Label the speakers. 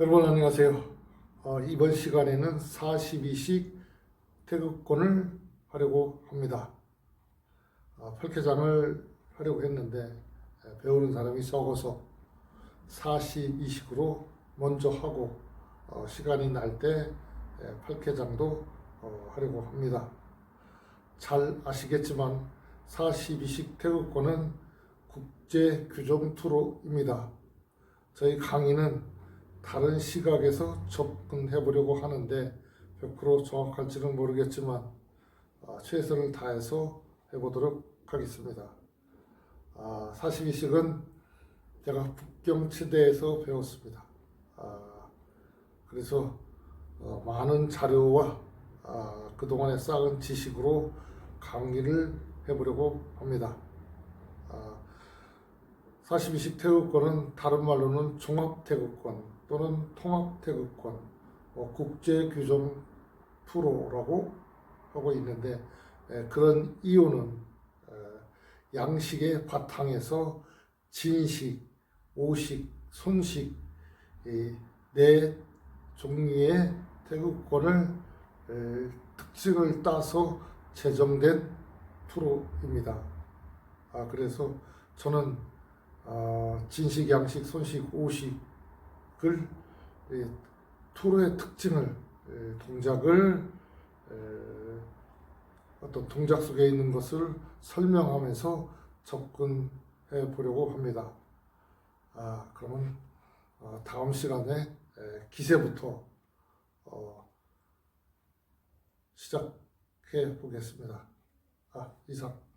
Speaker 1: 여러분 안녕하세요. 어, 이번 시간에는 42식 태극권을 하려고 합니다. 어, 팔케장을 하려고 했는데 에, 배우는 사람이 적어서 42식으로 먼저 하고 어, 시간이 날때 팔케장도 어, 하려고 합니다. 잘 아시겠지만 42식 태극권은 국제 규정 투로입니다. 저희 강의는 다른 시각에서 접근해 보려고 하는데 100% 정확할지는 모르겠지만 아, 최선을 다해서 해보도록 하겠습니다. 아, 42식은 제가 북경치대에서 배웠습니다. 아, 그래서 어, 많은 자료와 아, 그동안에 쌓은 지식으로 강의를 해보려고 합니다. 아, 42식 태극권은 다른 말로는 종합태극권 또는 통합태극권, 뭐 국제규정 프로라고 하고 있는데 에, 그런 이유는 에, 양식의 바탕에서 진식, 오식, 손식 이네 종류의 태극권을 에, 특징을 따서 제정된 프로입니다. 아 그래서 저는 아, 진식, 양식, 손식, 오식을 이 투로의 특징을 에, 동작을 에, 어떤 동작 속에 있는 것을 설명하면서 접근해 보려고 합니다. 아 그러면 어, 다음 시간에 에, 기세부터 어, 시작해 보겠습니다. 아 이상.